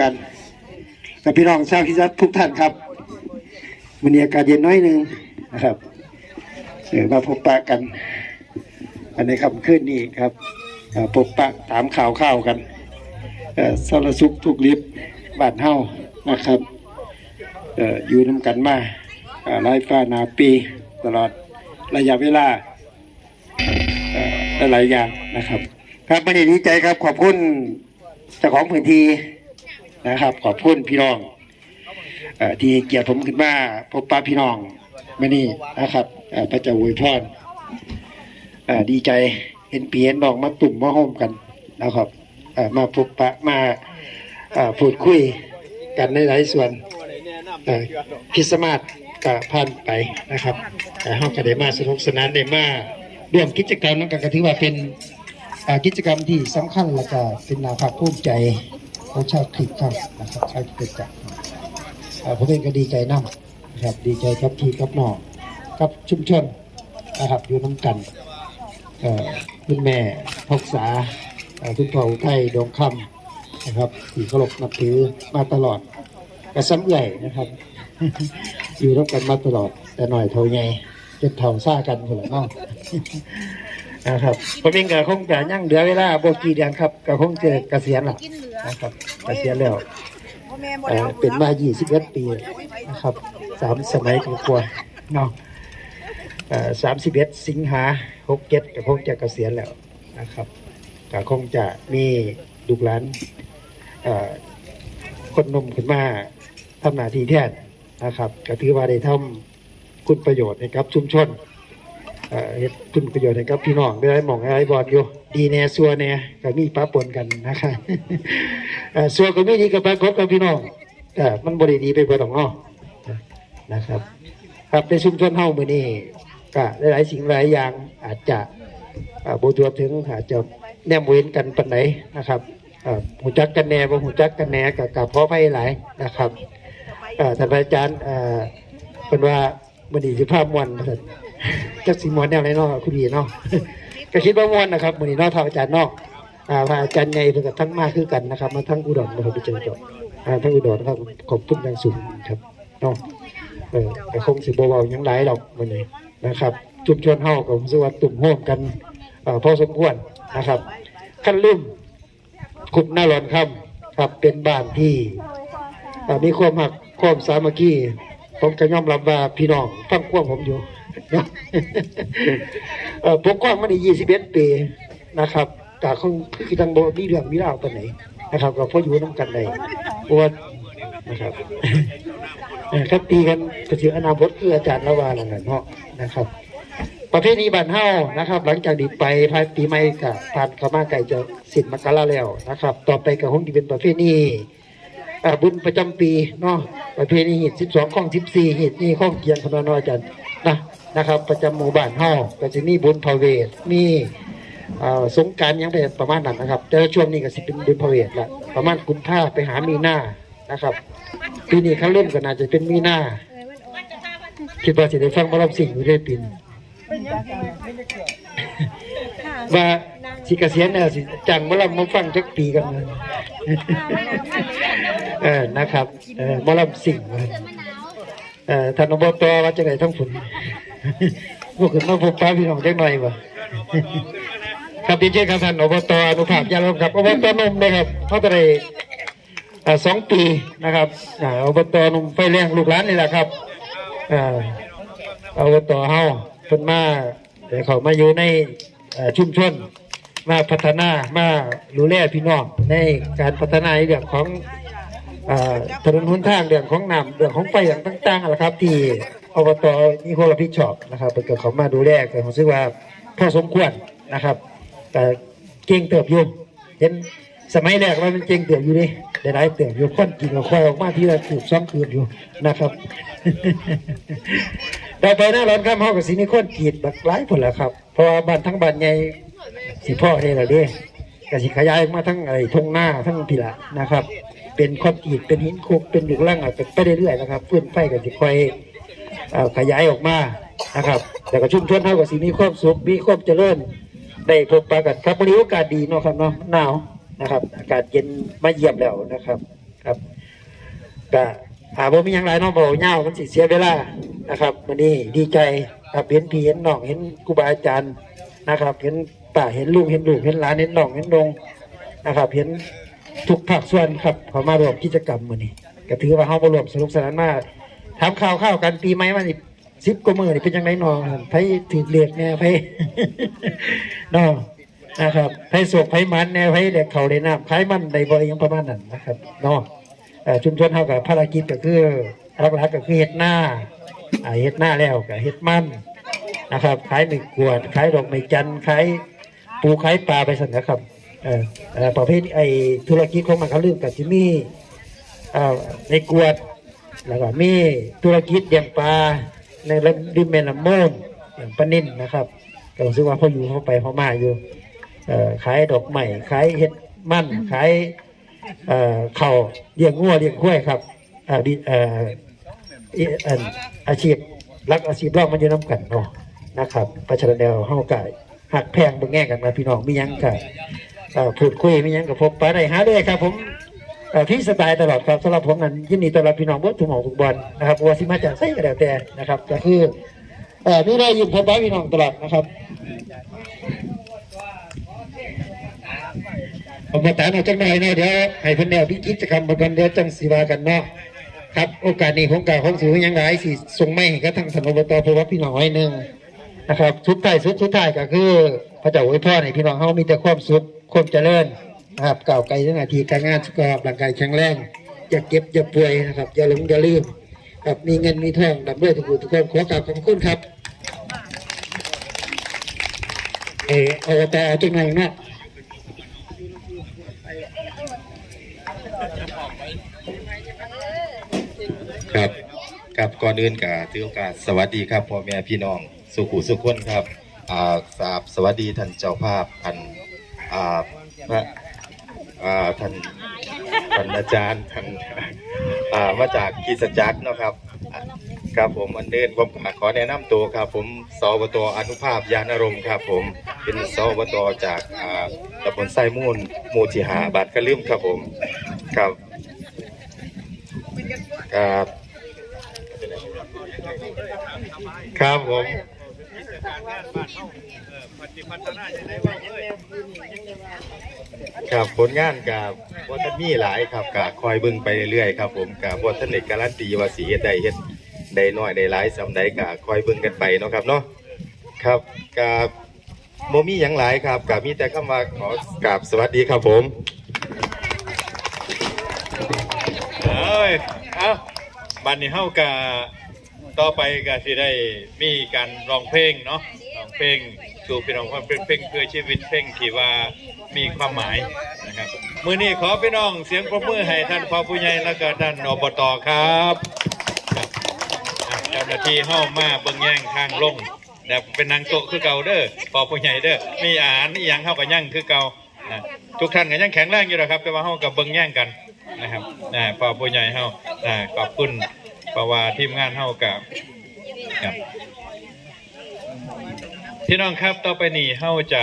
กันกับพี่น้องชาวคิซัตทุกท่านครับวันนี้อากาศเย็นน้อยหนึงนะครับเออมาพบปะกัน อันในคำขึ้นนี้ครับพบปะถามข่าวข้าวกันสารสุขทุกลิบบ้านเฮานะครับอยู่น้ำกันมาเอ่อหลายฟ้านาปีตลอดระยะเวลาอ่อหลายอย่างนะครับ ครับวันนี้ดีใจครับขอบคุณเจ้าของพื้นที่ นะครับ ขอบคุณพี่น้องอที่เกียรติผมขึ้นมาพบปะพี่น้องมานี่นะครับพระเจ้าอวยพรดีใจเห็นเปียนน้องมาตุ่มมาโฮมกันนะครับมาพบปะมาพูดคุยกันในหลายส่วนเอ่อคริสต์มาสก็ผ่านไปนะครับห้องก็ได้มาสนุกสนานได้มาร่วมกิจกรรมนั้นก็ถือว่าเป็นกิจกรรมที่สำคัญแล้วก็เป็นนาภาคภูมิใจ เของชาวคริสต์ครับนะครับชาวคริสต์จักรเอ่อผมเองก็ดีใจนำนะครับ ดีใจกับพี่กับน้องกับชุมชนนะครับอยู่น้ำกันคุณแม่พกษาคุณพ่ออุทัยดงคำนะครับที่เคารพนับถือมาตลอดกระซ้ำใหญ่นะครับ อยู่ร่วมกันมาตลอด แต่หน่อยเท่าไงจนเท่าซ่ากันคนละเนอก นะครับผมเองก็คงจะยั่งเหลือเวลาโบกี่เดือนครับก็คงจะเกษียณละนะครับ เกษียณแล้วเอ่อเป็นมา 21 ปีนะครับสามสมัยกว่าๆเนาะสามสิบเอ็ดสิงหาหกเจ็ดก็คงจะเกษียณแล้วนะครับก็คงจะมีลูกหลานคนนมขึ้นมาทำหน้าที่แทนนะครับก็ถือว่าได้ทำคุณประโยชน์ให้กับชุมชน เอ่อเฮ็ดคุณประโยชน์ให้กับพี่น้องได้หมองได้บอลอยู่ดีแน่ซัวแน่ก็มีปะปนกันนะครับเอ่อซัวก็มีดีกับปะคบกับพี่น้องแต่มันบริดีไปเบิดหรอกเนาะนะครับ ครับในชุมชนเฮามื้อนี้ก็หลายๆสิ่งหลายอย่างอาจจะบ่ทั่วถึงอาจจะแนมเว้นกันปานใดนนะครับหูจักกันแน่บ่หูจักกันแน่ก็ก็ขออภัยหลายนะครับเอ่อท่านอาจารย์เอ่อเพิ่นว่ามื้อนี้สิพาม่วนว่าน จักสิม่วนแนวไหนเนาะคุณพี่เนาะก็คิดว่ามวนนะครับมือนี้เนาะท่านอาจารย์เนอ่าพระอาจารย์ใหญ่เพิ่นก็ทั้งมาคือกันนะครับ มาทั้งอุดรนะครับไปเจอจบอ่าทั้งอุดรนะครับขอบคุณอย่างสูงครับเนาะเออแต่คงสิบเบาๆยังหลายหรอกวันนี้นะครับชุมชนเฮากับผมสวัสดิ์ตุ่มโฮมกันเอ่อพอสมควรนะครับขั้นลุ่มขุดหน้าหลอนค่ำครับเป็นบ้านที่เอ่อมีความหักความสามัคคีผมก็ยอมรับว่าพี่น้องฟังความผมอยู่ เนาะเอ่อผมกว้างมาได้ยี่สิบเอ็ดปีนะครับกาคงคือทางโบมีเรื่องมีราวปานไหนนะครับก็พ่ออยู่น้ำกันได้ปวดนะครับครับตีกันกระเสืออนาคตคืออาจารย์ละวานั่นแหละเนาะนะครับ ประเภทนี้บันเฮานะครับ หลังจากดีไปภายปีใหม่กับผ่านเข้ามาไก่จะสิ้นมกราแล้วนะครับ ต่อไปก็คงจะเป็นประเภทนี้บุญประจำปีเนาะประเภทนี้หิตสิบสองข้องสิบสี่หิตนี่ข้องเกียงพนอนอาจารย์นะ นะครับ ประจำหมู่บ้านเฮาก็จะมีบุญพระเวทมีอ่าสงกรารยังเป็นประมาณนั้นนะครับ แต่ช่วงนี้ก็สิเป็นบุญพระเวทละประมาณกุมภาไปหามีนานะครับปีนี้ครั้งเล่นก็น่าจะเป็นมีนาคิดว่าสิได้ฟังบรมสิ่งอยู่ได้ปีน ว่าสิเกษียณเนี่ยสิจังบรมมาฟังจักปีกันเลยเออนะครับเออบรมสิ่งเออท่านอบตว่าจะไงทั้งฝุ่น พวกขึ้นมาพบป้าพี่น้องจักหน่อยบ่ครับดีเจครับท่านอบตอนุภาพยาลมครับอบตนมนะครับเขาจะได้สองปีนะครับอ่าอบตนมไฟแรงลูกหลานนี่แหละครับอ่าอบตเฮาเพิ่นมาเดี๋ยวเขามาอยู่ในชุมชนมาพัฒนามาดูแลพี่น้องในการพัฒนาเรื่องของอ่าถนนหนทางเรื่องของน้ำเรื่องของไฟอย่างต่างๆนะครับที่ อบตมีความรับผิดชอบนะครับเพิ่นก็เขามาดูแลก็ผมคิดว่าพอสมควรนะครับ แต่เก่งเติบอยู่เห็นสมัยแรกว่ามันเจงเตือบอยู่นี่ได้ได้เตือบอยู่คนกินกับควายออกมาที่ละถืบซ้อมคืนอยู่นะครับต่อไปหน้าร้อนข้ามห้องกับสีมีคนกีดบักหลายผลแล้วครับเพราะบ้านทั้งบ้านใหญ่สีพ่อนี่แหละด้ก็สิขยายมาทั้งไอ้ทงหน้าทั้งพิละนะครับ เป็นคอนกรีตเป็นหินคุกเป็นหลุกล่างอะไปเรื่อยๆนะครับเฟื้นไฟกับสิค่อย ขยายออกมานะครับแต่ก็ชุมชนเท่ากับสีมีความสุขมีความเจริญได้พบปะกันครับวันนี้โอกาสดีเนาะครับเนาะหนาวนะครับ อากาศเย็นมาเยี่ยมแล้วนะครับครับก็หาบ่มีหยังหลายเน้องบ่ยาวมันสิเสียเวลานะครับวันนี้ดีใจครับเห็นพี่เห็นน้องเห็นครูบาอาจารย์นะครับ เห็นป้าเห็นลูกเห็นลูกเห็นหลานเห็นน้องเห็นดงนะครับ เห็นทุกภาคส่วนครับเขามารวมกิจกรรมมื้อนี้ก็ถือว่าเฮาบ่ร่วมสนุกสนานมาก ถามข่าวข่าวกันปีใหม่มานี่10กว่ามือนี่เป็นจังไดน้องไผถือเลขแน่ไผน้องนะครับไผโศกไผมันแน่ไผเด็กเขาได้น้ำไผมันได้บ่อยังประมาณนั้นนะครับนาะเอ่อชุมชนเท่ากับภารกิจก็คือหลักๆก็คือเฮ็ดหน้าเฮ็ดหน้าแล้วก็เฮ็ดมันนะครับขายหนึ่งขวดขายดอกไม้จันทร์ขายปูขายปลาไปสั่นนะครับเอ่อเอ่อประเภทไอธุรกิจของมันเขาเรื่องกับที่มีเอ่อในกวด แล้วก็มีธุรกิจเลี้ยงปลาในริมแม่น้ำมูลอย่างปลานิ่นนะครับก็รู้สึกว่าเขาอยู่เขาไปเขามาอยู่เอ่อขายดอกไม้ขายเฮ็ดมันขายเอ่อเขาเลี้ยงงัวเลี้ยงข้วยครับอ่าดิเอ่ออิอันอาชีพรักอาชีพรองมันอยู่น้ำกันเนาะนะครับประชาชนแนวเฮากายหักแพงเบิ่งแง่กันมาพี่น้องมีหยังกันพูดคุยมีหยังกับพบปะได้หาเลยครับผมเอ่อ พี่สไตล์ตลอดครับสำหรับผมนั้นยินดีต้อนรับพี่น้องเบิดทุกหมองทุกบอลนะครับว่าสิมาจากไสก็แล้วแต่นะครับก็คือเอ่อมีได้ยินพบปะพี่น้องตลอดนะครับผมมาตามเอาจังหน่อยนะเดี๋ยวให้เพิ่นแนวพิกิจกรรมมากันเดี๋ยวจังสีวากันเนาะครับโอกาสนี้ผมกาวของสูงยังหลายสิส่งไม่ให้กับทางสนบตเพราะว่าพี่น้องไว้หนึ่งนะครับสุดท้ายสุดสุดท้ายก็คือพระเจ้าอวยพรให้พี่น้องเฮามีแต่ความสุขความเจริญ นะครับก้าไกลทั้งหน้าทีการงานสุขภาพร่างกายแข็งแรงอย่าเก็บอย่าป่วยนะครับอย่าหลงอย่าลืมครับมีเงินมีทองดับด้วยทุกผู้ทุกคนขอกราบขอบคุณครับเออเอาแต่จังหนนะครับครับก่อนอื่นก็ถือโอกาสสวัสดีครับพ่อแม่พี่น้องสุขุสุขคนครับอ่าสาบสวัสดีท่านเจ้าภาพท่านอ่าพระอ่า ท่านท่านอาจารย์ท่านอ่ามาจากกิจจักรนะครับครับผมอันเดินผมขอแนะนำตัวครับ ผมสวตอนุภาพยานอารมณ์ครับ ผมเป็นสวตจากอ่าตำบลไส้มูลหมู่ที่หาบาดกระลืมครับผมครับครับครับผม ครับผลงานกับวัฒนมีหลายครับกับคอยเบิ่งไปเรื่อยๆครับผมกับวัฒนเด็กการันตีว่าสีเฮ็ดใดเฮ็ดใดน้อยใดหลายสำใดกับคอยเบิ่งกันไปเนาะครับเนาะครับกับโมมีหยังหลายครับกับมีแต่คำว่าขอกราบสวัสดีครับผมเอ้ยเอาบันนี้เฮากะต่อไปก็สิได้มีการร้องเพลงเนาะ เพลงสู่พี่น้องความเป็นเพลงเพื่อชีวิตเพลงที่ว่ามีความหมายนะครับมือนี้ขอพี่น้องเสียงปรบมือให้ท่านพ่อผู้ใหญ่แล้วก็ท่านอบตครับครับเจ้าหน้าที่เฮามาเบิ่งแย่งทางลงแต่เป็นนางโตคือเก่าเด้อพ่อผู้ใหญ่เด้อมีอาหารอีหยังเฮาก็ยั่งคือเก่าทุกท่านก็ยังแข็งแรงอยู่นะครับแต่ว่าเฮากับเบิ่งแย่งกันนะครับอ่อผู้ใหญ่เฮาอ่าขอบคุณเพราะว่าทีมงานเฮากับ พี่น้องครับต่อไปนี้เฮาจะ